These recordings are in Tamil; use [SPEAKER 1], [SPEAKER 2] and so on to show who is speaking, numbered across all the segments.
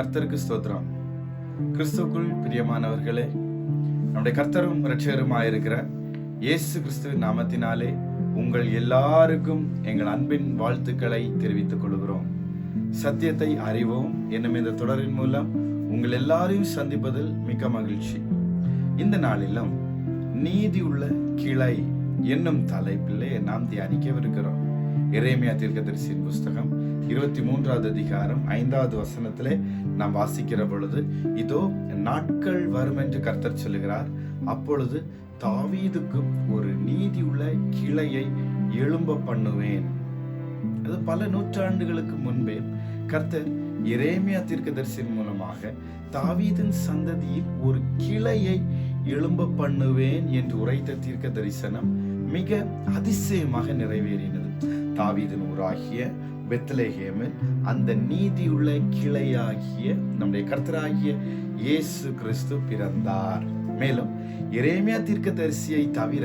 [SPEAKER 1] கர்த்தருக்கு ஸ்தோத்திரம். கிறிஸ்துக்குள் பிரியமானவர்களே நம்முடைய கர்த்தரும் இரட்சகருமாயிருக்கிற இயேசு கிறிஸ்துவின் நாமத்தினாலே உங்கள் எல்லாருக்கும் எங்கள் அன்பின் வாழ்த்துக்களை தெரிவித்துக் கொள்கிறோம். சத்தியத்தை அறிவோம். என்னும் இந்த தொடரின் மூலம் உங்கள் எல்லாரையும் சந்திப்பதில் மிக்க மகிழ்ச்சி. இந்த நாளிலும் நீதி உள்ள கிளை என்னும் தலைப்பிலே நாம் தியானிக்கவிருக்கிறோம். எரேமியா தீர்க்கதரிசியின் புஸ்தகம் இருபத்தி மூன்றாவது அதிகாரம் ஐந்தாவது வசனத்திலே நாம் வாசிக்கிற பொழுது இதோ நாட்கள் வரும் என்று கர்த்தர் சொல்லுகிறார். அப்பொழுது தாவீதுக்கும் ஒரு நீதி உள்ள கிளையை எழும்ப பண்ணுவேன். அது பல நூற்றாண்டுகளுக்கு முன்பே கர்த்தர் எரேமியா தீர்க்கதரிசியின் மூலமாக தாவீதின் சந்ததியில் ஒரு கிளையை எழும்ப பண்ணுவேன் என்று உரைத்த தீர்க்க தரிசனம் மிக அதிசயமாக நிறைவேறினது. தாவீதின் ஊராகிய பெத்லேஹேமில் அந்த நீதியுள்ள கிளையாகிய நம்முடைய கர்த்தராகிய இயேசு கிறிஸ்து பிறந்தார். மேலும் எரேமியா தீர்க்கதரிசியை தவிர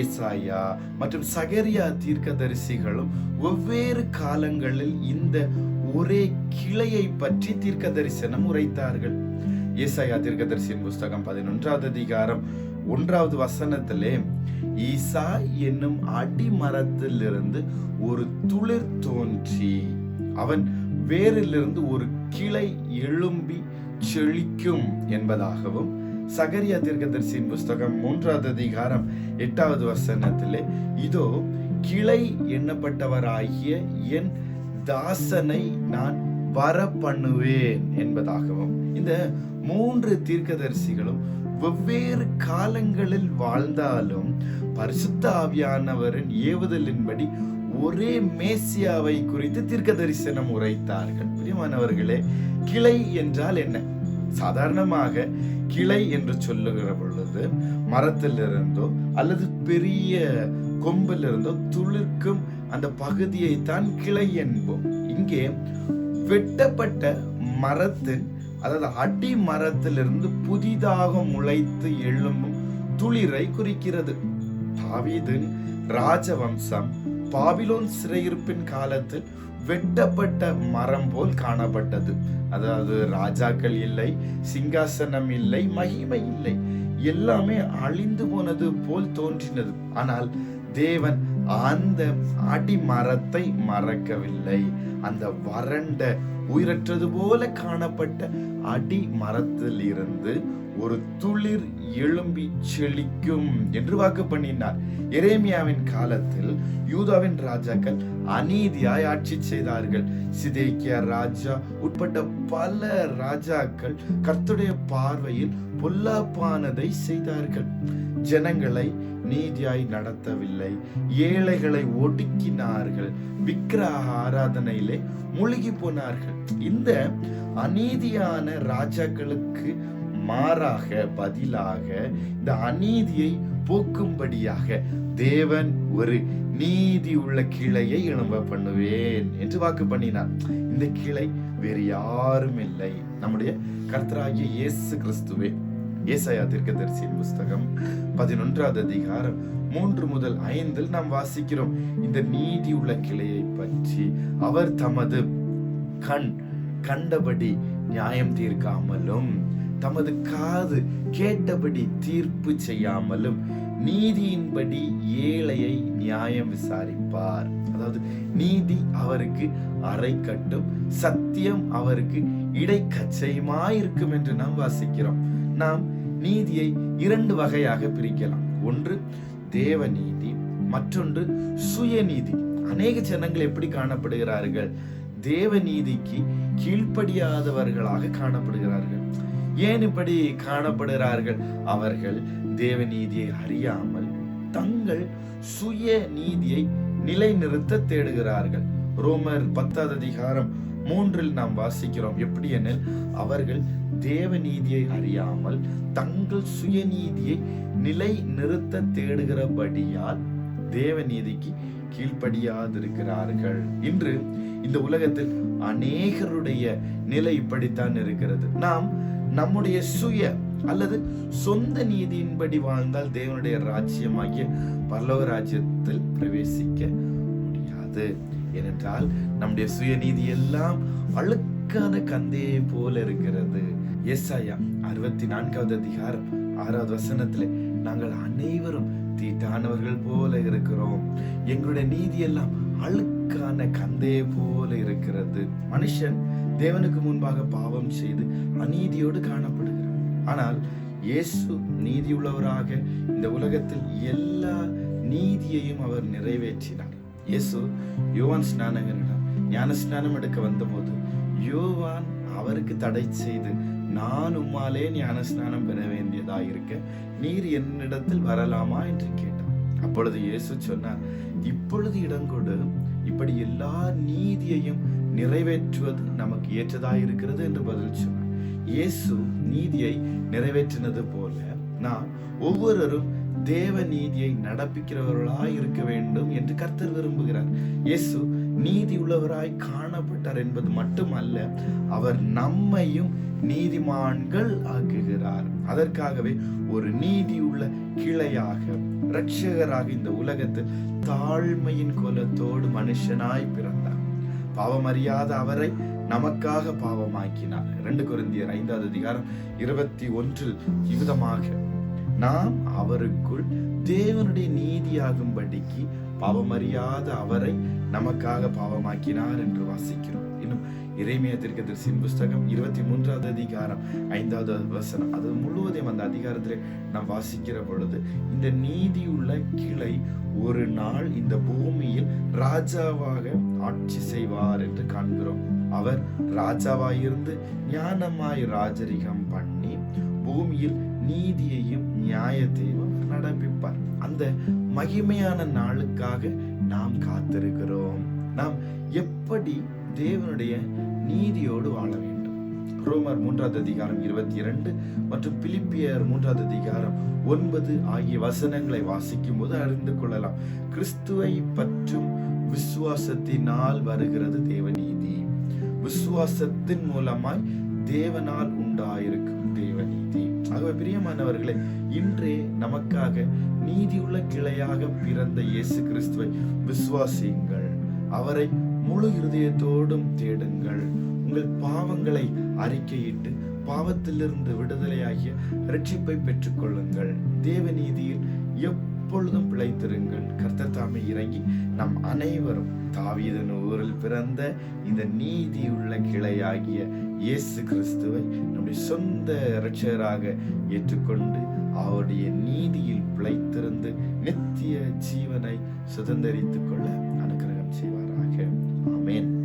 [SPEAKER 1] ஏசாயா மற்றும் சகரியா தீர்க்கதரிசிகளும் வெவ்வேறு காலங்களில் இந்த ஒரே கிளையை பற்றி தீர்க்க தரிசனம் உரைத்தார்கள். ஏசாயா தீர்க்கதரிசியின் புஸ்தகம் பதினொன்றாவது அதிகாரம் ஒன்றாவது வசனத்திலே ஈசா என்னும் அடிமரத்திலிருந்து ஒரு துளிர் தோன்றி அவன் வேரிலிருந்து ஒரு கிளை எழும்பி செழிக்கும் என்பதாகவும் சகரியா தீர்க்கதரிசியின் புஸ்தகம் மூன்றாவது அதிகாரம் எட்டாவது வசனத்திலே இதோ கிளை எண்ணப்பட்டவராகிய என் தாசனை நான் வர பண்ணுவேன் என்பதாகவும் இந்த மூன்று தீர்க்கதரிசிகளும் வெவ்வேறு காலங்களில் வாழ்ந்தாலும் பரிசுத்த ஆவியானவரின் ஏவுதலின்படி ஒரே மேசியாவை குறித்து தீர்க்க தரிசனம் உரைத்தார்கள். பிரியமானவர்களே கிளை என்றால் என்ன? சாதாரணமாக கிளை என்று சொல்லுகிற பொழுது மரத்திலிருந்தோ அல்லது பெரிய கொம்பிலிருந்தோ துளிர்க்கும் அந்த பகுதியை தான் கிளை என்போம். இங்கே வெட்டப்பட்ட மரத்தின் அதாவது அடி மரத்திலிருந்து புதிதாக முளைத்து எழும்பும் துளிரை குறிக்கிறது. தாவீதின் ராஜவம்சம் பாபிலோன் சிறையிருப்பின் காலத்தில் வெட்டப்பட்ட மரம் போல் காணப்பட்டது. அதாவது ராஜாக்கள் இல்லை சிங்காசனம் இல்லை மகிமை இல்லை. எல்லாமே அழிந்து போனது போல் தோன்றினது. ஆனால் தேவன் அந்த அடிமரத்தை மறக்கவில்லை. அந்த வறண்ட உயிரற்றது போல காணப்பட்ட அடி மரத்திலிருந்து ஒரு துளிர் எழும்பி செழிக்கும் என்று வாக்கு பண்ணினார். எரேமியாவின் காலத்தில் யூதாவின் ராஜாக்கள் அநீதியாய் ஆட்சி செய்தார்கள். சிதேக்கியா ராஜா உட்பட்ட பல ராஜாக்கள் கர்த்துடைய பார்வையில் பொல்லாப்பானதை செய்தார்கள். ஜனங்களை நீதியாய் நடத்தவில்லை. ஏழைகளை ஒடுக்கினார்கள். விக்கிரக ஆராதனையிலே மூழ்கி போனார்கள். இந்த அநீதியான ராஜாக்களுக்கு மாறாக பதிலாக இந்த அநீதியை போக்கும்படியாக தேவன் ஒரு நீதி உள்ள கிளையை எழும்ப பண்ணுவேன் என்று வாக்கு பண்ணினார். இந்த கிளை வேறு யாரும் இல்லை. நம்முடைய கர்த்தராகிய இயேசு கிறிஸ்துவே ஏசாயா தீர்க்கதரிசியின் புஸ்தகம் பதினொன்றாவது அதிகாரம் மூன்று முதல் ஐந்தில் நாம் வாசிக்கிறோம். இந்த நீதி உள்ள கிளையை பற்றி அவர் தமது கண் கண்டபடி நியாயம் தீர்க்காமலும் தமது காது கேட்டபடி தீர்ப்பு செய்யாமலும் நீதியின்படி ஏழையை நியாயம் விசாரிப்பார். அதாவது நீதி அவருக்கு அரை கட்டும் சத்தியம் அவருக்கு இடைக்கச்சையுமாயிருக்கும் என்று நாம் வாசிக்கிறோம். நாம் நீதியை இரண்டு வகையாக பிரிக்கலாம். ஒன்று தேவ நீதி மற்றொன்று சுயநீதி. அநேக ஜனங்கள் எப்படி காணப்படுகிறார்கள்? தேவ நீதிக்கு கீழ்ப்படியாதவர்களாக காணப்படுகிறார்கள். ஏன் இப்படி காணப்படுகிறார்கள்? அவர்கள் தேவ நீதியை அறியாமல் தங்கள் சுய நீதியை நிலைநிறுத்த தேடுகிறார்கள். ரோமர் பத்தாவது அதிகாரம் மூன்றில் நாம் வாசிக்கிறோம். எப்படி எனில் அவர்கள் தேவ நீதியை அறியாமல் தங்கள் சுயநீதியை நிலை நிறுத்த தேடுகிறபடியால் தேவ நீதிக்கு கீழ்ப்படியாதிருக்கிறார்கள். இன்று இந்த உலகத்தில் அநேகருடைய நிலை இப்படித்தான் இருக்கிறது. நாம் நம்முடைய சுய அல்லது சொந்த நீதியின்படி வாழ்ந்தால் தேவனுடைய ராஜ்யமாகிய பரலோக ராஜ்யத்தில் பிரவேசிக்க முடியாது. ஏனென்றால் நம்முடைய சுயநீதி எல்லாம் அழுக்கான கந்தையை போல இருக்கிறது. எஸ்ஐயா அறுபத்தி நான்காவது அதிகாரம் ஆறாவது வசனத்துல நாங்கள் அனைவரும் தீட்டானவர்கள் போல இருக்கிறோம். எங்களுடைய நீதி எல்லாம் அழுக்கான கந்தையை போல இருக்கிறது. மனுஷன் தேவனுக்கு முன்பாக பாவம் செய்து அநீதியோடு காணப்படுகிறார் ஆனால் இயேசு நீதியுள்ளவராக இந்த உலகத்தில் எல்லா நீதியையும் அவர் நிறைவேற்றினார். இயேசு யோவான் ஸ்நானகரிடம் ஞான ஸ்நானம் எடுக்க வந்தபோது யோவான் அவருக்கு தடை செய்து நான் உம்மாலே ஞான ஸ்நானம் பெற வேண்டியதாக இருக்க நீர் என்னிடத்தில் வரலாமா? என்று கேட்டார் அப்பொழுது இயேசு சொன்னார் இப்பொழுது இடம் கொடு இப்படி எல்லா நீதியையும் நிறைவேற்றுவது நமக்கு ஏற்றதாக இருக்கிறது என்று பதில் சொன்னார். இயேசு நீதியை நிறைவேற்றினது போல நாம் ஒவ்வொருவரும் தேவ நீதியை நடப்பிக்கிறவர்களாய் இருக்க வேண்டும் என்று கர்த்தர் விரும்புகிறார். இயேசு நீதி உள்ளவராய் காணப்பட்டார் என்பது மட்டுமல்ல அவர் நம்மையும் நீதிமான்கள் ஆக்குகிறார். அதற்காகவே ஒரு நீதியுள்ள கிளையாக இரட்சகராக இந்த உலகத்தில் தாழ்மையின் கோலத்தோடு மனுஷனாய் பிறந்தார். பாவமறியாத அவரை நமக்காக பாவமாக்கினார். இரண்டு குருந்தியர் ஐந்தாவது அதிகாரம் இருபத்தி ஒன்றில் இவ்விதமாக நாம் அவருக்குள் தேவனுடைய நீதியாகும்படிக்கு பாவமறியாத அவரை நமக்காக பாவமாக்கினார் என்று வாசிக்கிறோம். இன்னும் இறைமைய தீர்க்கதரிசியின் புஸ்தகம் இருபத்தி மூன்றாவது அதிகாரம் ஐந்தாவது வசனம். அது முழுவதையும் அந்த அதிகாரத்திலே நாம் வாசிக்கிற பொழுது இந்த நீதியுள்ள கிளை ஒரு நாள் இந்த பூமியில் ராஜாவாக ஆட்சி செய்வார் என்று காண்கிறோம். அவர் ராஜாவாயிருந்து ஞானமாய் ராஜரிகம் பண்ணி பூமியில் நீதியையும் நியாயத்தையும் நடப்பிப்பார். அந்த மகிமையான நாளுக்காக நாம் காத்திருக்கிறோம். நாம் எப்படி தேவனுடைய நீதியோடு வாழ வேண்டும்? ரோமர் மூன்றாவது அதிகாரம் இருபத்தி இரண்டு மற்றும் பிலிப்பியர் மூன்றாவது அதிகாரம் ஒன்பது ஆகிய வசனங்களை வாசிக்கும் போது அறிந்து கொள்ளலாம். கிறிஸ்துவை பற்றும் விசுவாசத்தினால் வருகிறது தேவநீதி விசுவாசத்தின் மூலமாய் தேவனால் உண்டாயிருக்கும் தேவநீதி ஆகவே பிரியமானவர்களே இன்றே நமக்காக நீதியுள்ள கிளையாக பிறந்த இயேசு கிறிஸ்துவை விசுவாசியுங்கள். அவரை முழு இருதயத்தோடும் தேடுங்கள். உங்கள் பாவங்களை அறிக்கையிட்டு பாவத்திலிருந்து விடுதலையாகிய ரட்சிப்பை பெற்றுக்கொள்ளுங்கள். தேவநீதியில் எப்பொழுதும் பிழைத்திருங்கள். கர்த்தர் தாமே இறங்கி நம் அனைவரும் தாவீதன் ஊரில் பிறந்த இந்த நீதியுள்ள கிளையாகிய இயேசு கிறிஸ்துவை நம்முடைய சொந்த இரட்சகராக ஏற்றுக்கொண்டு அவருடைய நீதியில் பிழைத்திருந்து நித்திய ஜீவனை சுதந்திரித்துக் கொள்ள அனுக்கிரகம் செய்வாராக. ஆமென்.